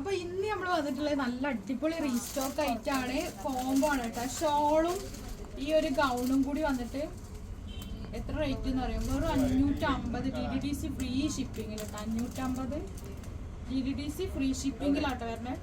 അപ്പൊ ഇന്ന് നമ്മൾ വന്നിട്ടുള്ളത് നല്ല അടിപൊളി റീസ്റ്റോക്ക് ആയിട്ടാണ്. കോംബോ ആണ് കേട്ടോ. ഷോളും ഈ ഒരു ഗൗണും കൂടി വന്നിട്ട് എത്ര റേറ്റ് എന്ന് പറയുമ്പോൾ ഒരു അഞ്ഞൂറ്റമ്പത് T D D C free ഷിപ്പിംഗിൽ കേട്ടോ അഞ്ഞൂറ്റമ്പത് T D D C free ഷിപ്പിംഗിലാട്ടോ വരണേ.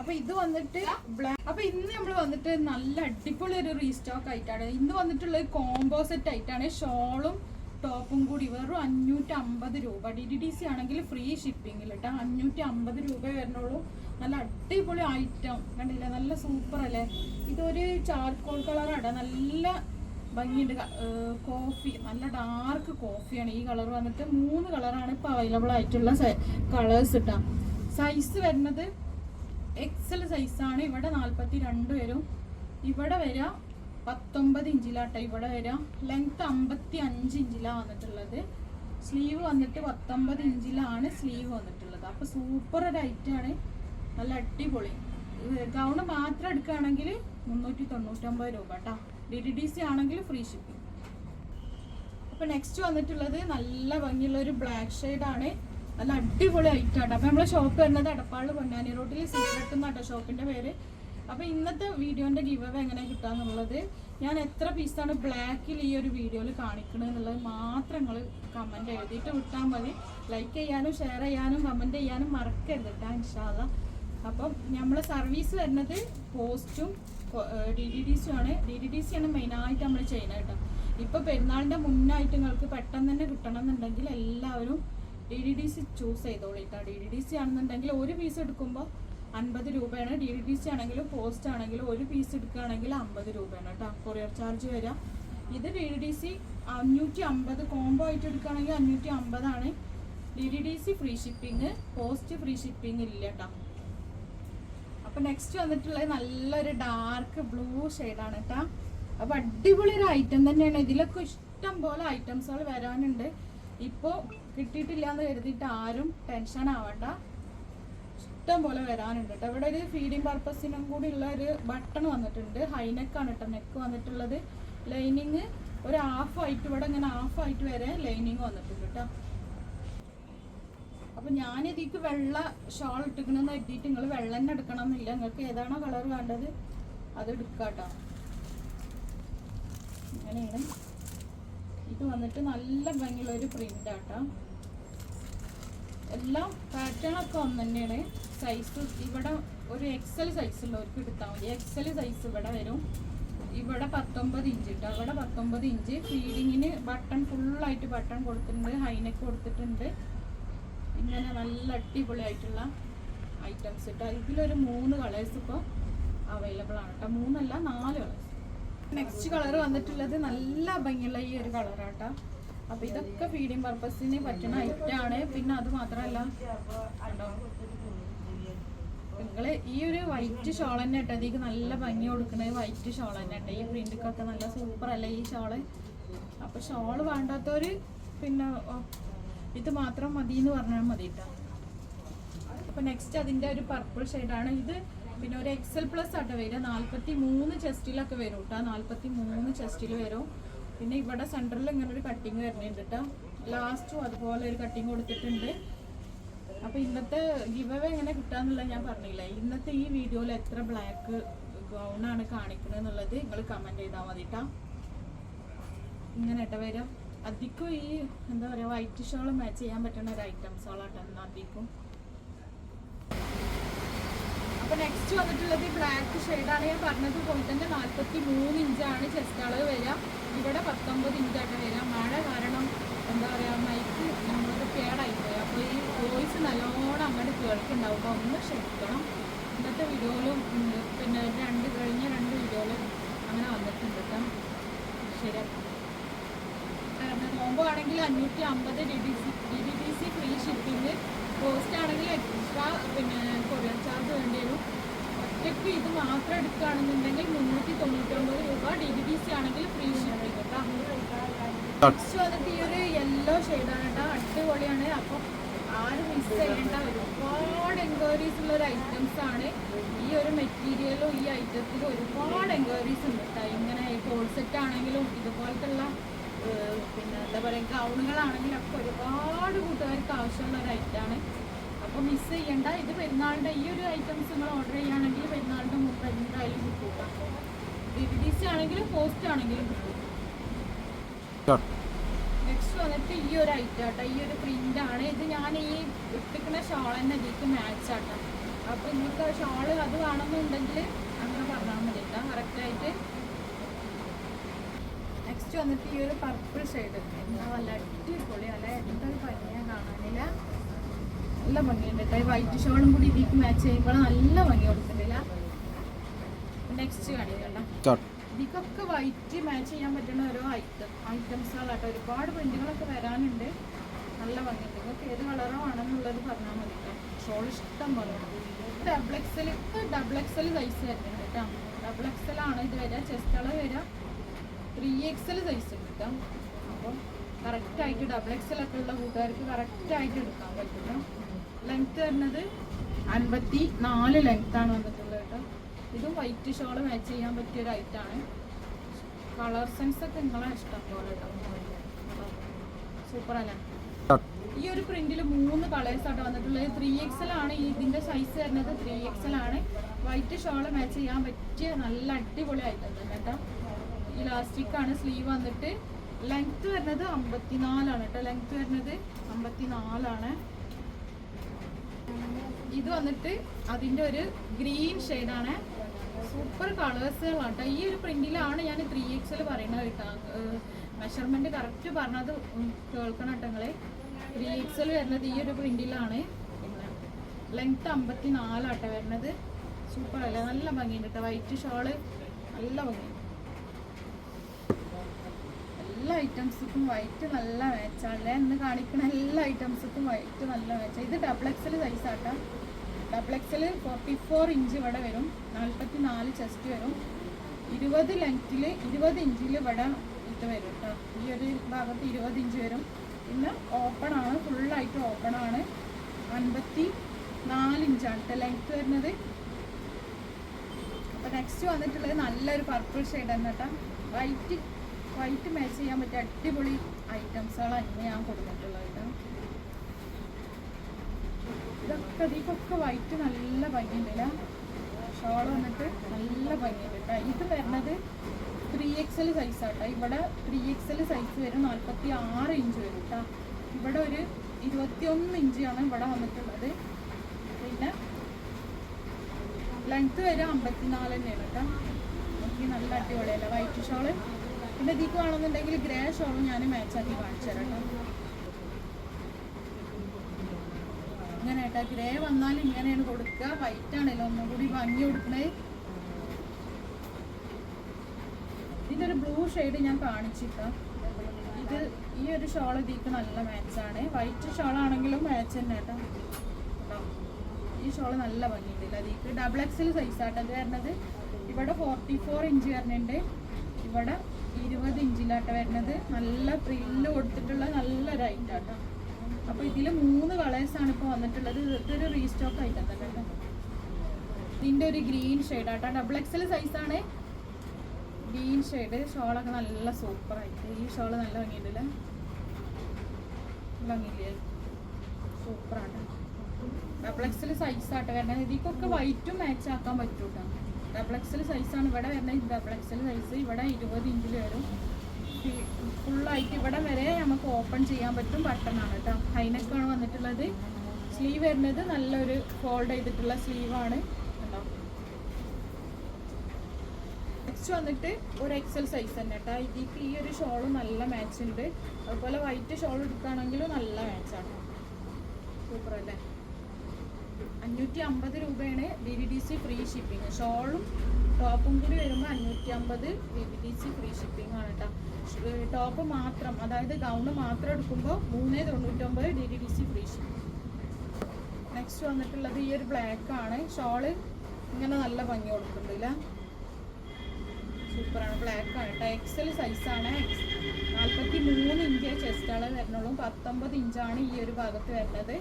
അപ്പൊ ഇത് വന്നിട്ട് ബ്ലാക്ക് അപ്പൊ ഇന്ന് നമ്മൾ വന്നിട്ട് നല്ല അടിപൊളി ഒരു റീസ്റ്റോക്ക് ആയിട്ടാണ്. ഇന്ന് വന്നിട്ടുള്ള കോംബോ സെറ്റ് ആയിട്ടാണ്. ഷോളും ടോപ്പും കൂടി വെറും അഞ്ഞൂറ്റി അമ്പത് രൂപ. ഡി ഡി ഡി സി ആണെങ്കിൽ ഫ്രീ ഷിപ്പിംഗ് കേട്ടോ അഞ്ഞൂറ്റി അമ്പത് രൂപ വരണുള്ളൂ. നല്ല അടിപൊളി ഐറ്റം കണ്ടില്ലേ? നല്ല സൂപ്പർ അല്ലേ? ഇതൊരു ചാർക്കോൾ കളറാണ് നല്ല ഭംഗിയുണ്ട്. കോഫി നല്ല ഡാർക്ക് കോഫിയാണ് ഈ കളർ വന്നിട്ട് മൂന്ന് കളറാണ് ഇപ്പോൾ അവൈലബിൾ ആയിട്ടുള്ള കളേഴ്സ് ഇട്ടാ സൈസ് വരുന്നത് എക്സൽ സൈസാണ് ഇവിടെ നാൽപ്പത്തി രണ്ട് വരും. ഇവിടെ വരിക പത്തൊമ്പത് ഇഞ്ചിലാട്ടോ ഇവിടെ വരിക ലെങ്ത് അമ്പത്തി അഞ്ച് ഇഞ്ചിലാണ് വന്നിട്ടുള്ളത്. സ്ലീവ് വന്നിട്ട് പത്തൊമ്പത് ഇഞ്ചിലാണ് സ്ലീവ് വന്നിട്ടുള്ളത്. അപ്പോൾ സൂപ്പർ ഒരു ഐറ്റാണ് നല്ല അടിപൊളി. ഗൗണ് മാത്രം എടുക്കുകയാണെങ്കിൽ മുന്നൂറ്റി തൊണ്ണൂറ്റൊമ്പത് രൂപ കേട്ടോ ഡി ഡി ഡി സി ആണെങ്കിൽ ഫ്രീ ഷിപ്പിംഗ് അപ്പോൾ നെക്സ്റ്റ് വന്നിട്ടുള്ളത് നല്ല ഭംഗിയുള്ള ഒരു ബ്ലാക്ക് ഷെയ്ഡാണ് നല്ല അടിപൊളി ഐറ്റം ആട്ടോ. അപ്പോൾ നമ്മളെ ഷോപ്പ് വരുന്നത് എടപ്പാൾ പൊന്നാനി റോഡിൽ സീക്രട്ട് എന്നാട്ടോ ഷോപ്പിന്റെ പേര്. അപ്പോൾ ഇന്നത്തെ വീഡിയോന്റെ ഗിവ് അവ എങ്ങനെ കിട്ടാന്നുള്ളത് ഞാൻ എത്ര പീസാണ് ബ്ലാക്കിൽ ഈ ഒരു വീഡിയോയിൽ കാണിക്കണത് എന്നുള്ളത് മാത്രം നിങ്ങൾ കമന്റ് എഴുതിയിട്ട് വിട്ടാൽ മതി. ലൈക്ക് ചെയ്യാനും ഷെയർ ചെയ്യാനും കമന്റ് ചെയ്യാനും മറക്കരുത് കേട്ടോ ഇൻഷാല്ല അപ്പം നമ്മൾ സർവീസ് വരുന്നത് പോസ്റ്റും ഡി ഡി ഡി സി ആണ്. ഡി ഡി ഡി സി ആണ് മെയിനായിട്ട് നമ്മൾ ചെയ്യുന്നത് കേട്ടോ ഇപ്പോൾ പെരുന്നാളിന്റെ മുന്നായിട്ട് നിങ്ങൾക്ക് പെട്ടെന്ന് തന്നെ കിട്ടണം എന്നുണ്ടെങ്കിൽ എല്ലാവരും D D D C choose ചെയ്തോളിട്ടോ D D D C ആണെന്നുണ്ടെങ്കിൽ ഒരു പീസ് എടുക്കുമ്പോൾ അൻപത് രൂപയാണ്. ഡി ഡി ടി സി ആണെങ്കിലും പോസ്റ്റ് ആണെങ്കിലും ഒരു പീസ് എടുക്കുകയാണെങ്കിൽ അമ്പത് രൂപയാണ് കേട്ടോ. കൊറിയർ ചാർജ് വരാം ഇത് ഡി ഡി ടി സി അഞ്ഞൂറ്റി അമ്പത് കോംബോ ആയിട്ട് എടുക്കുകയാണെങ്കിൽ അഞ്ഞൂറ്റി അമ്പതാണ് D D D C free shipping post free shipping ഇല്ല കേട്ടോ. അപ്പൊ നെക്സ്റ്റ് വന്നിട്ടുള്ളത് നല്ലൊരു ഡാർക്ക് ബ്ലൂ ഷെയ്ഡാണ് കേട്ടോ. അപ്പൊ അടിപൊളി ഒരു ഐറ്റം തന്നെയാണ്. ഇതിലൊക്കെ ഇഷ്ടം പോലെ ഐറ്റംസുകൾ വരാനുണ്ട്. ഇപ്പോൾ കിട്ടിയിട്ടില്ല എന്ന് കരുതിയിട്ട് ആരും ടെൻഷൻ ആവണ്ട. ഇഷ്ടം പോലെ വരാനുണ്ട് കേട്ടോ ഇവിടെ ഒരു ഫീഡിങ് പർപ്പസിനും കൂടി ഉള്ള ഒരു ബട്ടൺ വന്നിട്ടുണ്ട്. ഹൈനെക്കാണ് കേട്ടോ നെക്ക് വന്നിട്ടുള്ളത്. ലൈനിങ് ഒരു ഹാഫ് ആയിട്ട് ഇവിടെ ഇങ്ങനെ ഹാഫ് ആയിട്ട് വരെ ലൈനിങ് വന്നിട്ടുണ്ട് കേട്ടോ അപ്പൊ ഞാൻ ഇതിക്ക് വെള്ള ഷോൾ ഇട്ടിക്കണമെന്ന് എഴുതിയിട്ട് നിങ്ങൾ വെള്ളം തന്നെ എടുക്കണം എന്നില്ല നിങ്ങൾക്ക് ഏതാണോ കളർ വേണ്ടത് അത് എടുക്കാട്ടോ അങ്ങനെയാണ് ഇത് വന്നിട്ട് നല്ല ഭംഗിയുള്ള ഒരു പ്രിന്റ് ആട്ടോ എല്ലാം പാറ്റേൺ ഒക്കെ ഒന്ന് തന്നെയാണ് സൈസ് ഇവിടെ ഒരു എക്സൽ സൈസ് ഉള്ളവർക്ക് എടുത്താൽ മതി. എക്സൽ സൈസ് ഇവിടെ വരും. ഇവിടെ പത്തൊമ്പത് ഇഞ്ച് കേട്ടോ അവിടെ പത്തൊമ്പത് ഇഞ്ച് ഫീഡിങ്ങിന് ബട്ടൺ ഫുള്ളായിട്ട് ബട്ടൺ കൊടുത്തിട്ടുണ്ട്. ഹൈനെക്ക് കൊടുത്തിട്ടുണ്ട്. ഇങ്ങനെ നല്ല അടിപൊളിയായിട്ടുള്ള ഐറ്റംസ് കേട്ടോ ഇതിലൊരു മൂന്ന് കളേഴ്സ് ഇപ്പോൾ അവൈലബിൾ ആണ് കേട്ടോ മൂന്നല്ല നാല് കളേഴ്സ് നെക്സ്റ്റ് കളർ വന്നിട്ടുള്ളത് നല്ല ഭംഗിയുള്ള ഈ ഒരു കളറാട്ടോ അപ്പൊ ഇതൊക്കെ ഫീഡിങ് പർപ്പസിന് പറ്റുന്ന ആണ്. പിന്നെ അത് മാത്രല്ല നിങ്ങൾ ഈ ഒരു വൈറ്റ് ഷോൾ തന്നെ ഇട്ടോ ഇതിക്ക് നല്ല ഭംഗി കൊടുക്കണത് വൈറ്റ് ഷോൾ തന്നെ ഇട്ടോ. ഈ പ്രിന്റിക്കൊക്കെ നല്ല സൂപ്പർ അല്ലേ ഈ ഷോൾ അപ്പൊ ഷോൾ വേണ്ടാത്തവര് പിന്നെ ഇത് മാത്രം മതി എന്ന് പറഞ്ഞാൽ മതി കേട്ടോ നെക്സ്റ്റ് അതിന്റെ ഒരു പർപ്പിൾ ഷെയ്ഡാണ് ഇത് പിന്നെ ഒരു എക്സൽ പ്ലസ് ആട്ടോ വരിക. നാല്പത്തി മൂന്ന് ചെസ്റ്റിലൊക്കെ വരും കേട്ടോ നാല്പത്തി മൂന്ന് ചെസ്റ്റിൽ വരും. പിന്നെ ഇവിടെ സെന്ററിൽ ഇങ്ങനെ ഒരു കട്ടിങ് വരുന്നുണ്ട് കേട്ടോ ലാസ്റ്റും അതുപോലെ ഒരു കട്ടിങ് കൊടുത്തിട്ടുണ്ട്. അപ്പൊ ഇന്നത്തെ ഗിവ് അവേ എങ്ങനെ കിട്ടാന്നുള്ളത് ഞാൻ പറഞ്ഞില്ല. ഇന്നത്തെ ഈ വീഡിയോയിൽ എത്ര ബ്ലാക്ക് ഗൗണാണ് കാണിക്കുന്നത് എന്നുള്ളത് നിങ്ങൾ കമന്റ് ചെയ്താൽ മതി കേട്ടോ ഇങ്ങനെ ഇട്ട വരും അധികം ഈ എന്താ പറയുക വൈറ്റ് ഷോൾ മാച്ച് ചെയ്യാൻ പറ്റുന്ന ഒരു ഐറ്റംസുകളാട്ടോ അധികം അപ്പൊ നെക്സ്റ്റ് വന്നിട്ടുള്ളത് ബ്ലാക്ക് ഷെയ്ഡാണ് ഞാൻ പറഞ്ഞത് പോലെ തന്നെ നാൽപ്പത്തി മൂന്ന് ഇഞ്ചാണ് ചെസ്റ്റ് അളവ് വരിക. ഇവിടെ പത്തൊമ്പത് ഇഞ്ചായിട്ട് വരിക മഴ കാരണം എന്താ പറയുക മൈക്ക് നമ്മൾക്ക് കേടായിപ്പോയി. അപ്പോൾ ഈ വോയിസ് നല്ലോണം അങ്ങോട്ട് കേൾക്കുന്നുണ്ടാവും അപ്പോൾ ഒന്ന് ക്ഷമിക്കണം ഇന്നത്തെ വീഡിയോയിലും പിന്നെ രണ്ട് കഴിഞ്ഞ രണ്ട് വീഡിയോയിലും അങ്ങനെ വന്നിട്ടുണ്ട് കേട്ടോ ശരിയാക്കാം കോംബോ ആണെങ്കിൽ അഞ്ഞൂറ്റി അമ്പത് D D C D D D C free shipping post ആണെങ്കിൽ എക്സ്ട്രാ പിന്നെ കൊറിയർ ചാർജ് വേണ്ടി വരും. ഒറ്റയ്ക്ക് ഇത് മാത്രം എടുക്കുകയാണെന്നുണ്ടെങ്കിൽ ആണെങ്കിൽ ഫ്രീ ഷിപ്പിംഗ് വന്നിട്ട് ഈ ഒരു യെല്ലോ ഷെയ്ഡാണ് കേട്ടോ. അടിപൊളിയാണ്. അപ്പം ആരും മിസ് ചെയ്യേണ്ട. ഒരുപാട് എൻക്വയറീസ് ഉള്ള ഒരു ഐറ്റംസ് ആണ്. ഈ ഒരു മെറ്റീരിയലും ഈ ഐറ്റത്തിലും ഒരുപാട് എൻക്വയറീസ് ഉണ്ട് കേട്ടോ. ഇങ്ങനെ കോൾ സെറ്റ് ആണെങ്കിലും ഇതുപോലത്തുള്ള പിന്നെ എന്താ പറയുക ഗൗണുകളാണെങ്കിലും ഒക്കെ ഒരുപാട് കൂട്ടുകാർക്ക് ആവശ്യമുള്ള ഒരു ഐറ്റമാണ് അപ്പോൾ മിസ് ചെയ്യണ്ട. ഇത് പെരുന്നാളിന്റെ ഈ ഒരു ഐറ്റംസ് നിങ്ങൾ ഓർഡർ ചെയ്യുകയാണെങ്കിൽ പെരുന്നാളിന്റെ മുമ്പ് എന്തായാലും കിട്ടും ഡി ടി ഡി സി ആണെങ്കിലും പോസ്റ്റ് ആണെങ്കിലും കിട്ടും. നെക്സ്റ്റ് വന്നിട്ട് ഈ ഒരു ഐറ്റം ആട്ടോ ഈ ഒരു പ്രിന്റ് ആണ്. ഇത് ഞാൻ ഈ ഇട്ടിക്കുന്ന ഷോൾ തന്നെ ഇതിക്ക് മാച്ച് ആട്ടോ. അപ്പോൾ നിങ്ങൾക്ക് ഷോൾ അത് വേണമെന്നുണ്ടെങ്കിൽ അങ്ങനെ പറഞ്ഞാൽ മതി കേട്ടോ കറക്റ്റായിട്ട് നെക്സ്റ്റ് വന്നിട്ട് ഈ ഒരു പർപ്പിൾ ഷെയ്ഡ് എന്താ വല്ല അടിപൊളി അല്ല എന്തൊരു ഭംഗിയാ കാണാനില്ല. നല്ല ഭംഗിയുണ്ട് കേട്ടോ. ഈ വൈറ്റ് ഷോളും കൂടി ഇതിക്ക് മാച്ച് ചെയ്യുമ്പോൾ നല്ല ഭംഗി നെക്സ്റ്റ് കാണിക്കണ്ട. ഇതിക്കൊക്കെ വൈറ്റ് മാച്ച് ചെയ്യാൻ പറ്റുന്ന ഓരോ ഐറ്റം ഐറ്റംസുകളാട്ടോ ഒരുപാട് പ്രിന്റുകളൊക്കെ വരാനുണ്ട്. നല്ല ഭംഗിയുണ്ട് നിങ്ങൾക്ക് ഏത് കളറോ ആണെന്നുള്ളത് പറഞ്ഞാൽ മതി ഷോൾ ഇഷ്ടം പോലെ. ഡബിൾ എക്സൽ ഇപ്പോൾ ഡബിൾ എക്സൽ സൈസ് വരുന്നുണ്ട് കേട്ടോ ഡബിൾ എക്സൽ ആണ് ഇത് വരിക. ചെസ്റ്റ് അളവ് വരിക. ത്രീ എക്സൽ സൈസ് കിട്ടാം അപ്പോൾ കറക്റ്റായിട്ട് ഡബിൾ എക്സൽ ഒക്കെ ഉള്ള കൂട്ടുകാർക്ക് കറക്റ്റായിട്ട് എടുക്കാൻ പറ്റും ലെങ്ത് വരുന്നത് അൻപത്തി നാല് ലെങ്ത്താണ് വന്നിട്ടുള്ളത്. ഇതും വൈറ്റ് ഷോൾ മാച്ച് ചെയ്യാൻ പറ്റിയ ഒരു ഐറ്റാണ് കളർ സെൻസ് ഒക്കെ നിങ്ങളെ ഇഷ്ടം പോലെ സൂപ്പർ അല്ലേ? ഈ ഒരു പ്രിന്റിൽ മൂന്ന് കളേഴ്സ് ആയിട്ട് വന്നിട്ടുള്ളത്. ത്രീ എക്സൽ ആണ് ഇതിന്റെ സൈസ് വരുന്നത്. ത്രീ എക്സൽ ആണ്. വൈറ്റ് ഷോൾ മാച്ച് ചെയ്യാൻ പറ്റിയ നല്ല അടിപൊളി തന്നെ കേട്ടോ ഇലാസ്റ്റിക് ആണ് സ്ലീവ് വന്നിട്ട്. ലെങ്ത് വരുന്നത് അമ്പത്തിനാലാണ് കേട്ടോ ലെങ്ത് വരുന്നത് അമ്പത്തിനാലാണ് ഇത് വന്നിട്ട് അതിന്റെ ഒരു ഗ്രീൻ ഷെയ്ഡാണ് സൂപ്പർ കളേഴ്സുകളാണ് കേട്ടോ ഈ ഒരു പ്രിന്റിലാണ് ഞാൻ ത്രീ എക്സിൽ പറയുന്നത് കേട്ടോ. മെഷർമെന്റ് കറക്റ്റ് പറഞ്ഞത് കേൾക്കണം കേട്ടോ നിങ്ങളെ. ത്രീ എക്സിൽ വരുന്നത് ഈ ഒരു പ്രിന്റിലാണ് ലെങ്ത് അമ്പത്തി നാലാട്ടോ വരുന്നത്. സൂപ്പർ അല്ലേ? നല്ല ഭംഗിയുണ്ട് കേട്ടോ. വൈറ്റ് ഷോൾ നല്ല ഭംഗി എല്ലാ ഐറ്റംസിക്കും വൈറ്റ് നല്ല മാച്ചാണ് എന്ന് കാണിക്കുന്ന എല്ലാ ഐറ്റംസിക്കും വൈറ്റ് നല്ല മാച്ചാണ് ഇത് ഡബിൾ എക്സൽ സൈസ് ആട്ടോ. Double XL forty four inch ഇവിടെ വരും നാൽപ്പത്തി നാല് ചെസ്റ്റ് വരും ഇരുപത് ലെങ്ത്തിൽ ഇരുപത് ഇഞ്ചിൽ ഇവിടെ ഇത് വരും കേട്ടോ ഈ ഒരു ഭാഗത്ത് ഇരുപത് ഇഞ്ച് വരും. പിന്നെ ഓപ്പൺ ആണ് ഫുള്ളായിട്ട് ഓപ്പൺ ആണ്. അൻപത്തി നാല് ഇഞ്ചാണ് കേട്ടോ ലെങ്ത്ത് വരുന്നത്. അപ്പോൾ നെക്സ്റ്റ് വന്നിട്ടുള്ളത് നല്ലൊരു പർപ്പിൾ ഷെയ്ഡ് തന്നെ കേട്ടോ വൈറ്റ് വൈറ്റ് മാച്ച് ചെയ്യാൻ പറ്റിയ അടിപൊളി ഐറ്റംസുകളാണ് ഇന്ന് ഞാൻ കൊടുത്തിട്ടുള്ളത് കേട്ടോ ഇതൊക്കെ ഇതിക്കൊക്കെ വൈറ്റ് നല്ല ഭംഗിയുണ്ടല്ല ഷോൾ വന്നിട്ട് നല്ല ഭംഗിയുണ്ട് കേട്ടോ ഇത് വരുന്നത് ത്രീ എക്സൽ സൈസ് ആട്ടോ. ഇവിടെ ത്രീ എക്സൽ സൈസ് വരും. നാൽപ്പത്തി ആറ് ഇഞ്ച് വരും കേട്ടോ ഇവിടെ ഒരു ഇരുപത്തിയൊന്ന് ഇഞ്ചാണ് ഇവിടെ വന്നിട്ടുള്ളത്. പിന്നെ ലെങ്ത് വരെ അമ്പത്തിനാല് തന്നെയാണ് കേട്ടോ നോക്കി നല്ല അടിപൊളിയല്ല? White shawl. പിന്നെ ഇതിക്ക് വേണമെന്നുണ്ടെങ്കിൽ ഗ്രേ ഷോളും ഞാൻ മാച്ചാക്കി കാണിച്ചു തരാം കേട്ടോ ഇങ്ങനെ കേട്ടോ ഗ്രേ വന്നാൽ ഇങ്ങനെയാണ് കൊടുക്കുക. വൈറ്റ് ആണല്ലോ ഒന്നും കൂടി ഭംഗി കൊടുക്കണേ. ഇതിന്റെ ഒരു ബ്ലൂ ഷെയ്ഡ് ഞാൻ കാണിച്ചിട്ടാ. ഇത് ഈ ഒരു ഷോൾ ഇതിക്ക് നല്ല മാച്ചാണ് വൈറ്റ് ഷോൾ ആണെങ്കിലും മാച്ച് തന്നെ കേട്ടോ. ഈ ഷോൾ നല്ല ഭംഗിയുണ്ട് അതിക്ക് ഡബിൾ എക്സൽ സൈസ് ആട്ടോ അത് വരുന്നത്. ഇവിടെ ഫോർട്ടി ഫോർ ഇഞ്ച് വരുന്നുണ്ട്. ഇവിടെ ഇരുപത് ഇഞ്ചിലാട്ടോ വരുന്നത്. നല്ല പ്രില്ല് കൊടുത്തിട്ടുള്ള നല്ലൊരു ഐറ്റം കേട്ടോ അപ്പൊ ഇതിൽ മൂന്ന് കളേഴ്സ് ആണ് ഇപ്പൊ വന്നിട്ടുള്ളത്. ഇതൊരു റീസ്റ്റോക്ക് ഐറ്റം തന്നെ ഇതിന്റെ ഒരു ഗ്രീൻ ഷെയ്ഡ് ആട്ടോ. ഡബിൾ എക്സൽ സൈസ് ആണ്. ഗ്രീൻ ഷെയ്ഡ് ഷോളൊക്കെ നല്ല സൂപ്പർ ആയിട്ട്. ഈ ഷോൾ നല്ല ഭംഗിയുണ്ടല്ലേ? ഭംഗിയില്ലേ? സൂപ്പറാണ് ഡബിൾ എക്സൽ സൈസ് ആട്ടോ കാരണം ഇതിക്കൊക്കെ വൈറ്റും മാച്ച് ആക്കാൻ പറ്റൂട്ടോ. ഡബിൾ എക്സൽ ആണ് ഇവിടെ വരുന്നത്. ഡബിൾ എക്സൽ സൈസ് ഇവിടെ ഇരുപത് ഇഞ്ചിൽ വരും. ഫുള്ളായിട്ട് ഇവിടെ വരെ നമുക്ക് ഓപ്പൺ ചെയ്യാൻ പറ്റും ബട്ടണാണ് കേട്ടോ അതിനൊക്കെയാണ് വന്നിട്ടുള്ളത്. സ്ലീവ് വരുന്നത് നല്ലൊരു ഫോൾഡ് ചെയ്തിട്ടുള്ള സ്ലീവാണ് കേട്ടോ നെക്സ്റ്റ് വന്നിട്ട് ഒരു എക്സൽ സൈസ് തന്നെ കേട്ടോ ഇതിക്ക് ഈ ഒരു ഷോൾ നല്ല മാച്ച് ഉണ്ട്. അതുപോലെ വൈറ്റ് ഷോൾ എടുക്കുകയാണെങ്കിലും നല്ല മാച്ചാണ് സൂപ്പർ അല്ലേ? അഞ്ഞൂറ്റി അമ്പത് രൂപയാണ് D V D C free shipping ഷോളും ടോപ്പും കൂടി വരുമ്പോൾ അഞ്ഞൂറ്റി അമ്പത് D V D C free shipping ആണ് കേട്ടോ ടോപ്പ് മാത്രം അതായത് ഗൗണ് മാത്രം എടുക്കുമ്പോൾ മൂന്ന് തൊണ്ണൂറ്റൊമ്പത് D D D C free shipping next വന്നിട്ടുള്ളത് ഈ ഒരു ബ്ലാക്ക് ആണ്. ഷോൾ ഇങ്ങനെ നല്ല ഭംഗി കൊടുക്കുന്നില്ല. സൂപ്പറാണ് ബ്ലാക്ക് ആണ്. കേട്ടോ. എക്സൽ സൈസാണ് നാൽപ്പത്തി മൂന്ന് ഇഞ്ച് ചെസ്റ്റ് വരുന്നുള്ളൂ. പത്തൊമ്പത് ഇഞ്ചാണ് ഈ ഒരു ഭാഗത്ത് വരുന്നത്.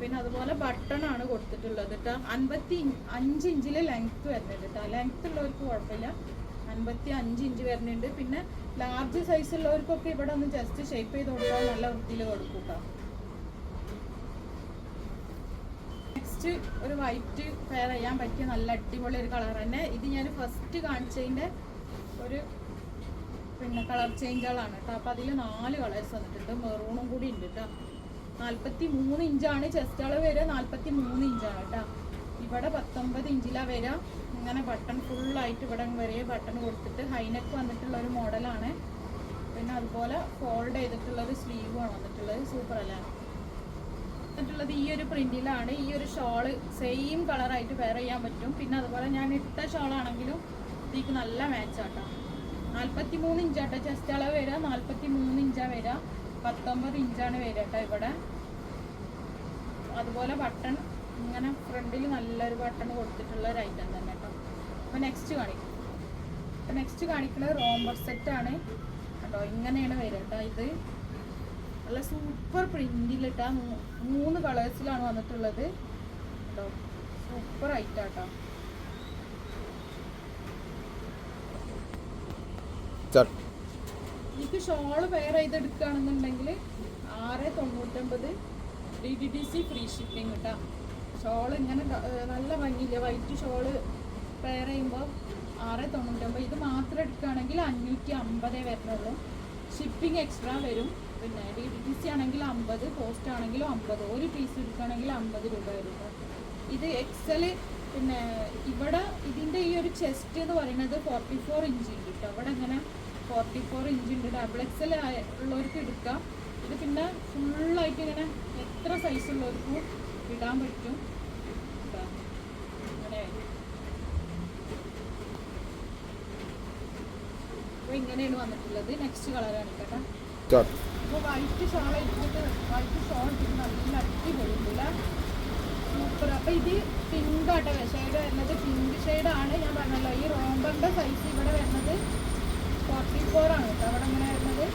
പിന്നെ അതുപോലെ ബട്ടൺ ആണ് കൊടുത്തിട്ടുള്ളത് കേട്ടോ. അൻപത്തി അഞ്ച് ഇഞ്ചിൽ ലെങ്ത്ത് വരുന്നുണ്ട് കേട്ടോ. ലെങ്ത്ത് ഉള്ളവർക്ക് കുഴപ്പമില്ല. അൻപത്തി അഞ്ച് ഇഞ്ച് വരുന്നുണ്ട് പിന്നെ ലാർജ് സൈസ് ഉള്ളവർക്കൊക്കെ ഇവിടെ ഒന്ന് ജസ്റ്റ് ഷേപ്പ് ചെയ്ത് കൊടുക്കാൻ നല്ല വൃത്തിയിൽ കൊടുക്കും നെക്സ്റ്റ് ഒരു വൈറ്റ് പെയർ ചെയ്യാൻ പറ്റിയ നല്ല അടിപൊളി ഒരു കളർ തന്നെ. ഇത് ഞാൻ ഫസ്റ്റ് കാണിച്ചതിന്റെ ഒരു പിന്നെ കളർ ചേഞ്ചുകളാണ് കേട്ടോ. അപ്പോൾ അതിൽ നാല് കളേഴ്സ് വന്നിട്ടുണ്ട്. മെറൂണും കൂടി ഉണ്ട് കേട്ടോ. നാൽപ്പത്തി മൂന്ന് ഇഞ്ചാണ്. ചെസ്റ്റ് അളവ് വരെ നാൽപ്പത്തി മൂന്ന് ഇഞ്ചാണ് കേട്ടോ. ഇവിടെ പത്തൊമ്പത് ഇഞ്ചിലാണ് വരിക ഇങ്ങനെ ബട്ടൺ ഫുള്ളായിട്ട് ഇവിടെ വരെ ബട്ടൺ കൊടുത്തിട്ട് ഹൈനെക്ക് വന്നിട്ടുള്ള ഒരു മോഡലാണ് പിന്നെ അതുപോലെ ഫോൾഡ് ചെയ്തിട്ടുള്ള ഒരു സ്ലീവാണ് വന്നിട്ടുള്ളത്. സൂപ്പർ അല്ലേ? വന്നിട്ടുള്ളത് ഈ ഒരു പ്രിന്റിലാണ് ഈ ഒരു ഷോൾ സെയിം കളറായിട്ട് വെയർ ചെയ്യാൻ പറ്റും. പിന്നെ അതുപോലെ ഞാൻ ഇട്ട ഷോളാണെങ്കിലും ഇതിക്ക് നല്ല മാച്ചാട്ടോ നാൽപ്പത്തി മൂന്ന് ഇഞ്ചാട്ടോ ചെസ്റ്റ് അളവ് വരിക നാൽപ്പത്തി മൂന്ന് ഇഞ്ചാ വരിക പത്തൊമ്പത് ഇഞ്ചാണ് വരിക കേട്ടോ ഇവിടെ. അതുപോലെ ബട്ടൺ ഇങ്ങനെ ഫ്രണ്ടിൽ നല്ലൊരു ബട്ടൺ കൊടുത്തിട്ടുള്ള ഒരു ഐറ്റം തന്നെ കേട്ടോ അപ്പോൾ നെക്സ്റ്റ് കാണിക്കും. അപ്പോൾ നെക്സ്റ്റ് കാണിക്കുന്നത് റോംബർ സെറ്റാണ് കേട്ടോ ഇങ്ങനെയാണ് വരിക കേട്ടോ ഇത്. നല്ല സൂപ്പർ പ്രിന്റിലിട്ട മൂന്ന് കളേഴ്സിലാണ് വന്നിട്ടുള്ളത്. കേട്ടോ സൂപ്പർ ഐറ്റാട്ടോ കേട്ടോ എനിക്ക് ഷോൾ പെയർ ചെയ്തെടുക്കുകയാണെന്നുണ്ടെങ്കിൽ ആറ് തൊണ്ണൂറ്റൊമ്പത് D D D C free shipping കേട്ടോ ഷോൾ ഇങ്ങനെ നല്ല ഭംഗിയില്ല? വൈറ്റ് ഷോൾ പെയർ ചെയ്യുമ്പോൾ ആറ് തൊണ്ണൂറ്റൊമ്പത് ഇത് മാത്രം എടുക്കുകയാണെങ്കിൽ അഞ്ഞൂറ്റി അമ്പതേ വരുന്നുള്ളൂ ഷിപ്പിംഗ് എക്സ്ട്രാ വരും. പിന്നെ ഡി ടി സി ആണെങ്കിൽ അമ്പത് പോസ്റ്റ് ആണെങ്കിലും അമ്പത്. ഒരു പീസ് എടുക്കുകയാണെങ്കിൽ അമ്പത് രൂപ വരും. ഇത് എക്സൽ പിന്നെ ഇവിടെ ഇതിന്റെ ഈ ഒരു ചെസ്റ്റ് എന്ന് പറയുന്നത് ഫോർട്ടി ഫോർ ഇഞ്ച് ഉണ്ട് കേട്ടോ. അവിടെ ഇങ്ങനെ ഫോർട്ടി ഫോർ ഇഞ്ച് ഉണ്ട്. ഡബിൾ എക്സൽ ഉള്ളവർക്ക് എടുക്കാം. ഇത് പിന്നെ ഫുള്ളായിട്ട് ഇങ്ങനെ എത്ര സൈസ് ഉള്ളവർക്കും ഇടാൻ പറ്റും. അപ്പോൾ ഇങ്ങനെയാണ് വന്നിട്ടുള്ളത്. നെക്സ്റ്റ് കളറാണ് കേട്ടോ. അപ്പോൾ വൈറ്റ് ഷോൾ ഇട്ടിട്ട് വൈറ്റ് ഷോൾ ഇട്ടിട്ട് നല്ല അടിപൊളിയില്ല സൂപ്പർ അപ്പോൾ ഇത് പിങ്ക് ആട്ടോ. ഷെയ്ഡ് വരുന്നത് പിങ്ക് ഷെയ്ഡാണ് ഞാൻ പറഞ്ഞല്ലോ ഈ റോംബറിന്റെ സൈസ് ഇവിടെ വരുന്നത് ഫോർട്ടി ഫോർ ആണ് കേട്ടോ. അവിടെ ഇങ്ങനെ വരുന്നത്?